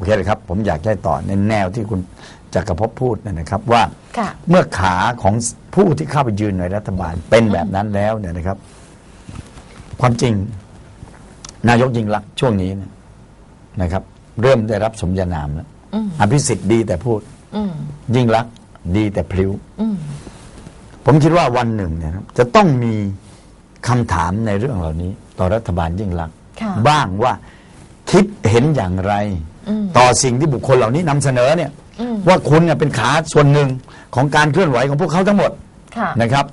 โอเคเลยครับ ผมอยากให้ต่อในแนวที่คุณจักรภพพูดเนยนะครับว่าค่ะเมื่อขาของผู้ที่เข้าไปยืนในรัฐบาลเป็นแบบนั้นแล้วเนี่ยนะครับ ความจริง นายกยิ่งรักษณ์ช่วงนี้เนี่ยนะครับ เริ่มได้รับสมญานามแล้วอืมอภิสิทธิ์ดีแต่พูดอืมยิ่งรักษณ์ดีแต่พลิ้วอืมผมคิดว่าวันหนึ่งเนี่ยนะครับจะต้องมีคำถามในเรื่องเหล่านี้ ต่อรัฐบาลยิ่งรักษณ์ค่ะบ้างว่าคิดเห็นอย่างไรอืม ต่อสิ่งที่บุคคลเหล่านี้นำเสนอเนี่ยอืมว่าคุณเนี่ยเป็นขาส่วนหนึ่งของการเคลื่อนไหวของพวกเขาทั้งหมดค่ะ นะครับ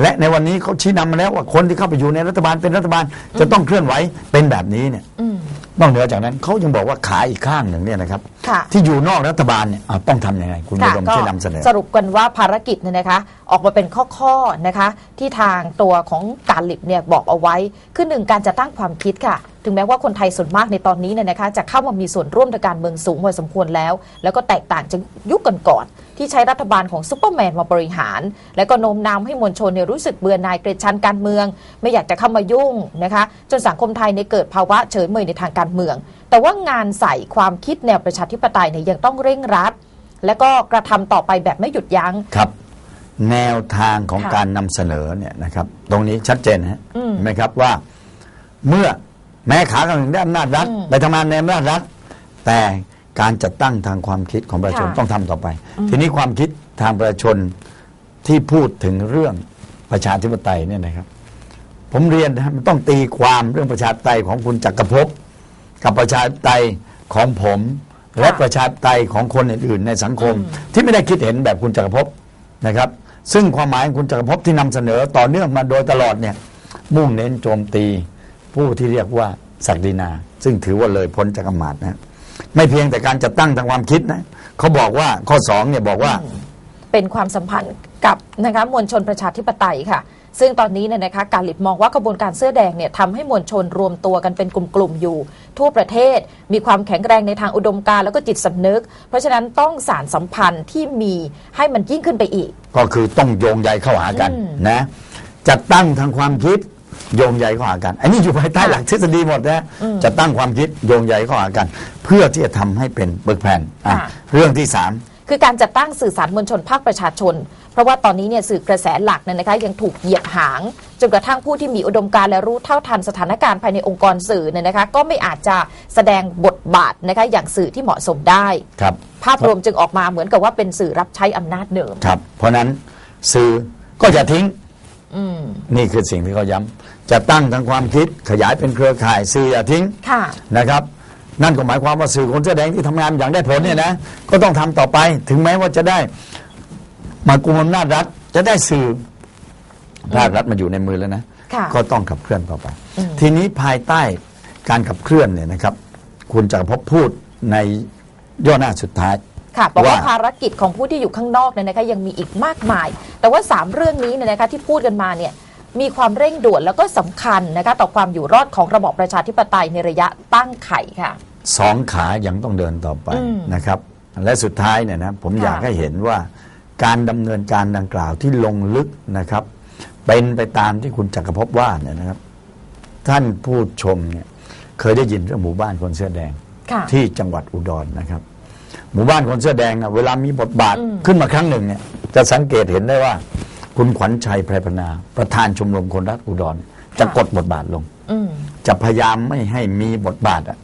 และในวันนี้เขาชี้นำมาแล้วว่าคนที่เข้าไปอยู่ในรัฐบาลเป็นรัฐบาลจะต้องเคลื่อนไหวเป็นแบบนี้เนี่ยอืม นอกเหนือจากนั้นเขายังบอกว่าขาอีกข้างหนึ่งเนี่ยนะครับ ค่ะ ที่อยู่นอกรัฐบาลเนี่ยอะต้องทำยังไง คุณค่ะดมก็ช่วยนำเสนอ สรุปกันว่าภารกิจเนี่ยนะคะ ออกมาเป็นข้อๆนะคะ ที่ทางตัวของการลิบเนี่ยบอกเอาไว้คือหนึ่งการจะตั้งความคิดค่ะ ถึงแม้ว่าคนไทยส่วนมากในตอนนี้เนี่ยนะคะจะเข้ามามีส่วนร่วมในการเมืองสูงพอสมควรแล้ว แล้วก็แตกต่างจากยุคก่อนๆที่ใช้รัฐบาลของซุปเปอร์แมนมาบริหาร และก็โน้มน้าวให้มวลชนเนี่ยรู้สึกเบื่อหน่ายเกลียดชันการเมือง ไม่อยากจะเข้ามายุ่งนะคะจนสังคมไทยในยเกิดภาวะเฉยเมยในทางการเมือง แต่ว่างานใส่ความคิดแนวประชาธิปไตยเนี่ยยังต้องเร่งรัด และก็กระทำต่อไปแบบไม่หยุดยัง้งครับแนวทางของค่ะการนำเสนอเนี่ยนะครับ ตรงนี้ชัดเจนนะฮะอืมเห็นไหมครับว่าเมื่อ แม้ขาข้างหนึ่งได้อำนาจรัฐอืมไปทำงานในอำนาจรัฐ แต่การจัดตั้งทางความคิดของประชาชนค่ะ ต้องทำต่อไป ทีนี้ความคิดทางประชาชนที่พูดถึงเรื่องประชาธิปไตยเนี่ยนะครับ ผมเรียนนะฮะมันต้องตีความเรื่องประชาธิปไตยของคุณจักรภพกับประชาธิปไตยของผม และค่ะประชาธิปไตยของคนอื่นๆในสังคม ที่ไม่ได้คิดเห็นแบบคุณจักรภพนะครับ ซึ่งความหมายของคุณจักรภพที่นำเสนอต่อเนื่องมาโดยตลอดเนี่ยมุ่งเน้นโจมตี ผู้ที่เรียกว่าศักดินา ซึ่งถือว่าเลยพ้นจากอำมาตย์นะไม่เพียงแต่การจัดตั้งทางความคิดนะเขาบอกว่าข้อสองเนี่ยบอกว่าเป็นความสัมพันธ์กับนะคะมวลชนประชาธิปไตยค่ะ ซึ่งตอนนี้เนี่ยนะคะการหลิบมองว่าขบวนการเสื้อแดงเนี่ยทำให้มวลชนรวมตัวกันเป็นกลุ่มๆอยู่ ทั่วประเทศมีความแข็งแรงในทางอุดมการณ์แล้วก็จิตสำนึก เพราะฉะนั้นต้องสารสัมพันธ์ที่มีให้มันยิ่งขึ้นไปอีก ก็คือต้องโยงใยเข้าหากันอืมนะจัดตั้งทางความคิด โยงใยเข้าหากัน อันนี้อยู่ภายใต้ค่ะหลักทฤษฎีหมดนะอืมจัดตั้งความคิดโยงใยเข้าหากัน เพื่อที่จะทำให้เป็นเบิกแผ่นอะค่ะ เรื่องที่สาม คือการจัดตั้งสื่อสารมวลชนภาคประชาชน เพราะว่าตอนนี้เนี่ยสื่อกระแสหลักเนี่ยนะคะยังถูกเหยียบหาง จนกระทั่งผู้ที่มีอุดมการณ์และรู้เท่าทันสถานการณ์ภายในองค์กรสื่อเนี่ยนะคะก็ไม่อาจจะแสดงบทบาทนะคะอย่างสื่อที่เหมาะสมได้ ครับ ภาพรวมจึงออกมาเหมือนกับว่าเป็นสื่อรับใช้อำนาจเดิม ครับ เพราะฉะนั้นสื่อก็อย่าทิ้งอืม นี่คือสิ่งที่เขาย้ำจะตั้งทางความคิดขยายเป็นเครือข่ายสื่ออย่าทิ้งค่ะนะครับนั่นก็หมายความว่าสื่อคนเสื้อแดงที่ทำงานอย่างได้ผลเนี่ยนะก็ต้องทำต่อไป ถึงแม้ว่าจะได้มากุมอำนาจรัฐ จะได้สื่อภาครัฐมาอยู่ในมือแล้วนะค่ะก็ต้องขับเคลื่อนต่อไปอืมทีนี้ภายใต้การขับเคลื่อนเนี่ยนะครับ คุณจักรภพพูดในย่อหน้าสุดท้าย ค่ะบอกว่าว่า ภารกิจของผู้ที่อยู่ข้างนอกเนี่ยนะคะยังมีอีกมากมาย แต่ว่า 3 เรื่องนี้เนี่ยนะคะที่พูดกันมาเนี่ยมีความเร่งด่วนแล้วก็สำคัญนะคะต่อความอยู่รอดของระบอบประชาธิปไตยในระยะตั้งไข่ค่ะ สองขายังต้องเดินต่อไปอืมนะครับ และสุดท้ายเนี่ยนะผมค่ะ อยากให้เห็นว่าการดำเนินการดังกล่าวที่ลงลึกนะครับ เป็นไปตามที่คุณจักรภพว่าเนี่ยนะครับ ท่านผู้ชมเนี่ยเคยได้ยินเรื่องหมู่บ้านคนเสื้อแดง ค่ะ ที่จังหวัดอุดรนะครับ หมู่บ้านคนเสื้อแดงนะเวลามีบทบาทอืมขึ้นมาครั้งหนึ่งเนี่ยจะสังเกตเห็นได้ว่า คุณขวัญชัยไพรพนา ประธานชมรมคนรักอุดร จะกดบทบาทลงอืมจะพยายามไม่ให้มีบทบาทอะ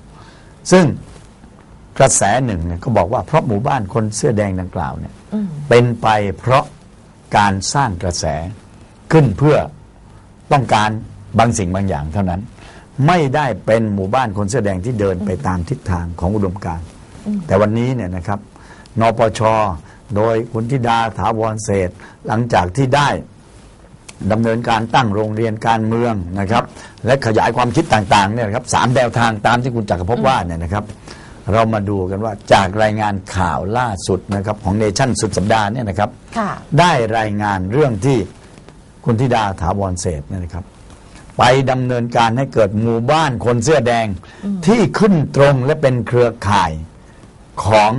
ซึ่งกระแสหนึ่งเนี่ยก็บอกว่าเพราะหมู่บ้านคนเสื้อแดงดังกล่าวเนี่ยอืมเป็นไปเพราะการสร้างกระแสขึ้นเพื่อต้องการบางสิ่งบางอย่างเท่านั้น ไม่ได้เป็นหมู่บ้านคนเสื้อแดงที่เดินไปตามทิศทางของอุดมการณ์ แต่วันนี้เนี่ยนะครับนปช โดยคุณธิดาถาวรเศรษฐ์หลังจากที่ได้ดำเนินการตั้งโรงเรียนการเมืองนะครับ และขยายความคิดต่างๆเนี่ยนะครับสามแนวทางตามที่คุณจักรภพว่าเนี่ยนะครับ เรามาดูกันว่าจากรายงานข่าวล่าสุดนะครับของเนชั่นสุดสัปดาห์เนี่ยนะครับ ค่ะ ได้รายงานเรื่องที่คุณธิดาถาวรเศรษฐ์เนี่ยนะครับ ไปดำเนินการให้เกิดหมู่บ้านคนเสื้อแดงที่ขึ้นตรงและเป็นเครือข่าย ของ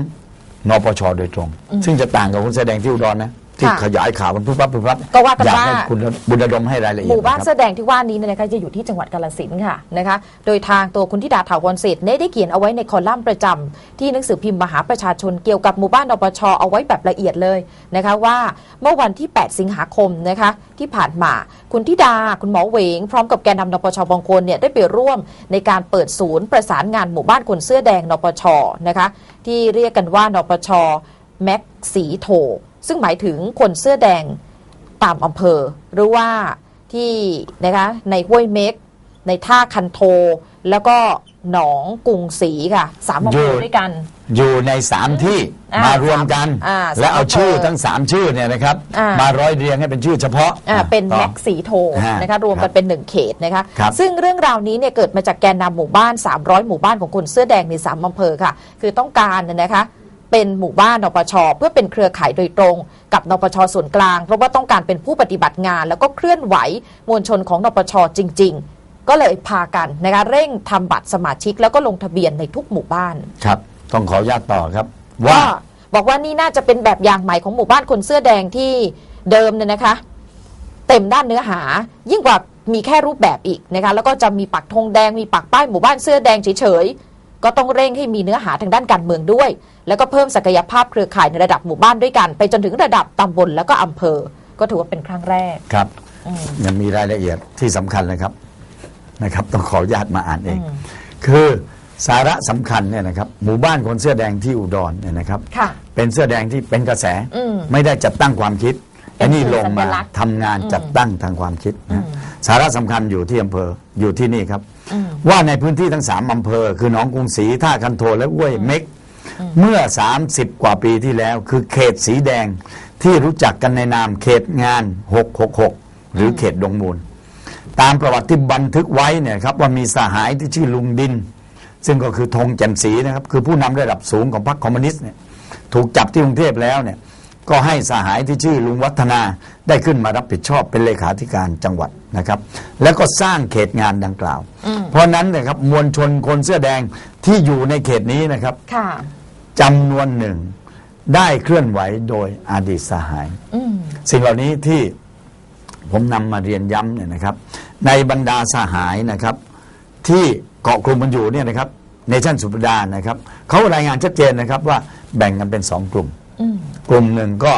นปชโดยตรง ซึ่งจะต่างกับคนเสื้อแดงที่อุดรนะ ที่ค่ะขยายข่าวมันปุ๊บปั๊บปุ๊บปั๊บก็ว่ากันอยากว่า ให้คุณบุญระดมให้รายละเอียหดมู่บ้านนะครับเสื้อแดงที่ว่านี้เนี่ยนะคะจะอยู่ที่จังหวัดกาลสินธุ์ค่ะนะคะ โดยทางตัวคุณธิดาถาวรเศรษฐ์ได้เขียนเอาไว้ในคอลัมน์ประจำที่หนังสือพิมพ์มหาประชาชนเกี่ยวกับหมู่บ้านนปชเอาไว้แบบละเอียดเลยนะคะว่าเมื่อวันที่ 8 สิงหาคมนะคะที่ผ่านมาคุณธิดาคุณหมอเหวง พร้อมกับแกนนำนปชบางคนเนี่ยได้ไปร่วมในการเปิดศูนย์ประสานงานหมู่บ้านคนเสื้อแดงนปชนะคะ ที่เรียกกันว่านปชแม็กสีโถ ซึ่งหมายถึงคนเสื้อแดงตามอำเภอ หรือว่าที่นะคะในห้วยเม็ก ในท่าคันโท แล้วก็ หนองกรุงศรีค่ะสามอำเภอด้วยกัน อยู่ในสามที่อ่ามมารวมกัน อ่าและเอาสามอำเภอชื่อทั้งสามชื่อเนี่ยนะครับ อ่าม มาร้อยเรียงให้เป็นชื่อเฉพาะอ่าเป็นต่อ แม็กสีโทฮะนะคะรวมครักับนเป็นหนึ่งเขตนะคะครับซึ่งเรื่องราวนี้เนี่ยเกิดมาจากแกนนำหมู่บ้าน 300 หมู่บ้านของคนเสื้อแดงในสามอำเภอค่ะ คือต้องการเนยนะคะเป็นหมู่บ้านนปชเพื่อเป็นเครือข่ายโดยตรง กับนปชส่วนกลาง เพราะว่าต้องการเป็นผู้ปฏิบัติงาน แล้วก็เคลื่อนไหวมวลชนของนปชจริง ๆ ก็เลยพากันนะคะเร่งทำบัตรสมาชิกแล้วก็ลงทะเบียนในทุกหมู่บ้าน ครับ ต้องขออนุญาตต่อครับ ว่า ก็บอกว่านี่น่าจะเป็นแบบอย่างใหม่ของหมู่บ้านคนเสื้อแดงที่เดิมเนี่ยนะคะ เต็มด้านเนื้อหา ยิ่งกว่ามีแค่รูปแบบอีกนะคะแล้วก็จะมีปักธงแดงมีปักป้ายหมู่บ้านเสื้อแดงเฉยๆก็ต้องเร่งให้มีเนื้อหาทางด้านการเมืองด้วย แล้วก็เพิ่มศักยภาพเครือข่ายในระดับหมู่บ้านด้วยกัน ไปจนถึงระดับตำบลแล้วก็อำเภอ ก็ถือว่าเป็นครั้งแรก ครับอืมยังมีรายละเอียดที่สำคัญเลยครับ นะครับต้องขออนุญาตมาอ่านเองอืมคือสาระสำคัญเนี่ยนะครับหมู่บ้านคนเสื้อแดงที่อุดรเนี่ยนะครับค่ะเป็นเสื้อแดงที่เป็นกระแสอืมไม่ได้จัดตั้งความคิดเป็นอันนี้ลงมาสัญลักษณ์ทำงานอืมจัดตั้งทางความคิดอืนะมสาระสำคัญอยู่ที่อำเภออยู่ที่นี่ครับอืมว่าในพื้นที่ทั้งสามอำเภอ คือหนองกรุงศรีท่าคันโทและห้วยเม็ก เมื่อ 30 กว่าปีที่แล้ว คือเขตสีแดงที่รู้จักกันในนามเขตงาน 666 หรือเขตดงมูล ตามประวัติที่บันทึกไว้เนี่ยครับว่ามีสหายที่ชื่อลุงดิน ซึ่งก็คือธงแจ่มศรีนะครับ คือผู้นำระดับสูงของพรรคคอมมิวนิสต์เนี่ยถูกจับที่กรุงเทพแล้วเนี่ยก็ให้สหายที่ชื่อลุงวัฒนาได้ขึ้นมารับผิดชอบเป็นเลขาธิการจังหวัดนะครับ แล้วก็สร้างเขตงานดังกล่าว เพราะฉะนั้นเนะครับมวลชนคนเสื้อแดงที่อยู่ในเขตนี้นะครับค่ะจำนวนหนึ่งได้เคลื่อนไหวโดยอดีตสหายอืมสิ่งเหล่านี้ที่ ผมนำมาเรียนย้ำเนี่ยนะครับ ในบรรดาสหายนะครับ ที่เกาะกลุ่มมันอยู่เนี่ยนะครับในชั้นสุปดานะครับเขารายงานชัดเจนนะครับว่าแบ่งกันเป็นสองกลุ่มอืมกลุ่มหนึ่งก็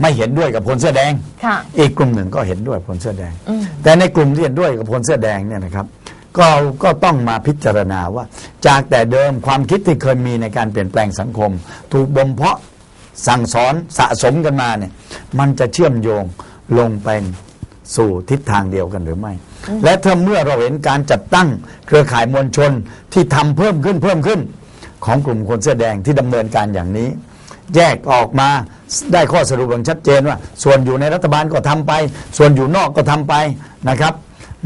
ไม่เห็นด้วยกับคนเสื้อแดงค่ะอีกกลุ่มหนึ่งก็เห็นด้วยคนเสื้อแดงอืมแต่ในกลุ่มที่เห็นด้วยกับคนเสื้อแดงเนี่ยนะครับ ก็ก็ต้องมาพิจารณาว่า จากแต่เดิมความคิดที่เคยมีในการเปลี่ยนแปลงสังคม ถูกบ่มเพาะสั่งสอนสะสมกันมาเนี่ยมันจะเชื่อมโยงลงไป สู่ทิศทางเดียวกันหรือไม่ และถ้าเมื่อเราเห็นการจัดตั้งเครือข่ายมวลชนที่ทำเพิ่มขึ้นเพิ่มขึ้น ของกลุ่มคนเสื้อแดงที่ดำเนินการอย่างนี้ แยกออกมาได้ข้อสรุปอย่างชัดเจนว่า ส่วนอยู่ในรัฐบาลก็ทำไป ส่วนอยู่นอกก็ทำไปนะครับ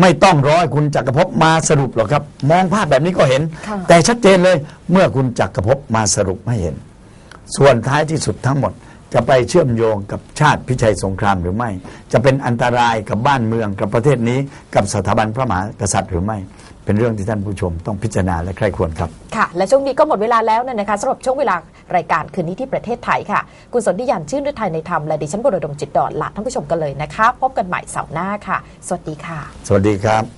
ไม่ต้องรอให้คุณจักรภพมาสรุปหรอกครับ มองภาพแบบนี้ก็เห็นค่ะแต่ชัดเจนเลยเมื่อคุณจักรภพมาสรุปให้เห็น ส่วนท้ายที่สุดทั้งหมด จะไปเชื่อมโยงกับชาติพิชัยสงครามหรือไม่ จะเป็นอันตรายกับบ้านเมืองกับประเทศนี้ กับสถาบันพระมหากษัตริย์หรือไม่ เป็นเรื่องที่ท่านผู้ชมต้องพิจารณาและใคร่ควรครับ ค่ะ และช่วงนี้ก็หมดเวลาแล้วเนี่ยนะคะสำหรับช่วงเวลารายการคืนนี้ที่ประเทศไทยค่ะ คุณสนธิยันชื่นฤทัยในธรรมและดิฉันบรดมจิตดอนลาท่านผู้ชมกันเลยนะคะ พบกันใหม่เสาร์หน้าค่ะ สวัสดีค่ะ สวัสดีครับ